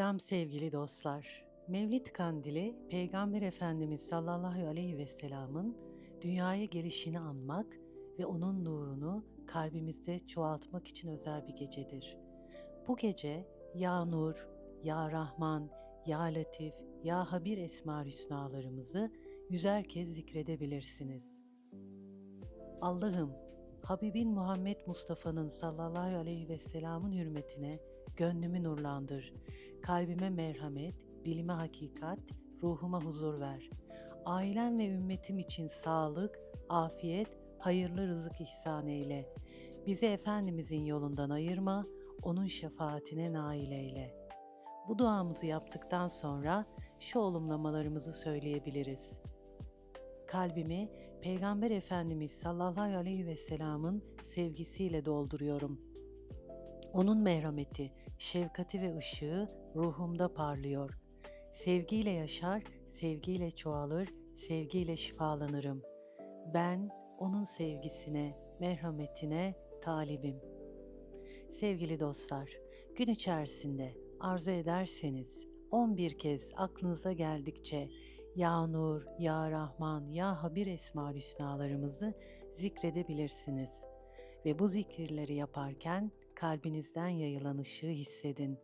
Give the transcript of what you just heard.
Selam sevgili dostlar. Mevlid Kandili, Peygamber Efendimiz sallallahu aleyhi ve sellem'in dünyaya gelişini anmak ve onun nurunu kalbimizde çoğaltmak için özel bir gecedir. Bu gece Ya Nur, Ya Rahman, Ya Latif, Ya Habir esma hüsnalarımızı yüzer kez zikredebilirsiniz. Allah'ım, Habibin Muhammed Mustafa'nın sallallahu aleyhi ve sellem'in hürmetine gönlümü nurlandır. Kalbime merhamet, dilime hakikat, ruhuma huzur ver. Ailem ve ümmetim için sağlık, afiyet, hayırlı rızık ihsan eyle. Bizi Efendimizin yolundan ayırma, onun şefaatine nail eyle. Bu duamızı yaptıktan sonra şu olumlamalarımızı söyleyebiliriz. Kalbimi Peygamber Efendimiz sallallahu aleyhi ve sellem'in sevgisiyle dolduruyorum. Onun merhameti, şefkati ve ışığı ruhumda parlıyor. Sevgiyle yaşar, sevgiyle çoğalır, sevgiyle şifalanırım. Ben onun sevgisine, merhametine talibim. Sevgili dostlar, gün içerisinde arzu ederseniz 11 kez aklınıza geldikçe Ya Nur, Ya Rahman, Ya Habir esma hüsnalarımızı zikredebilirsiniz. Ve bu zikirleri yaparken kalbinizden yayılan ışığı hissedin.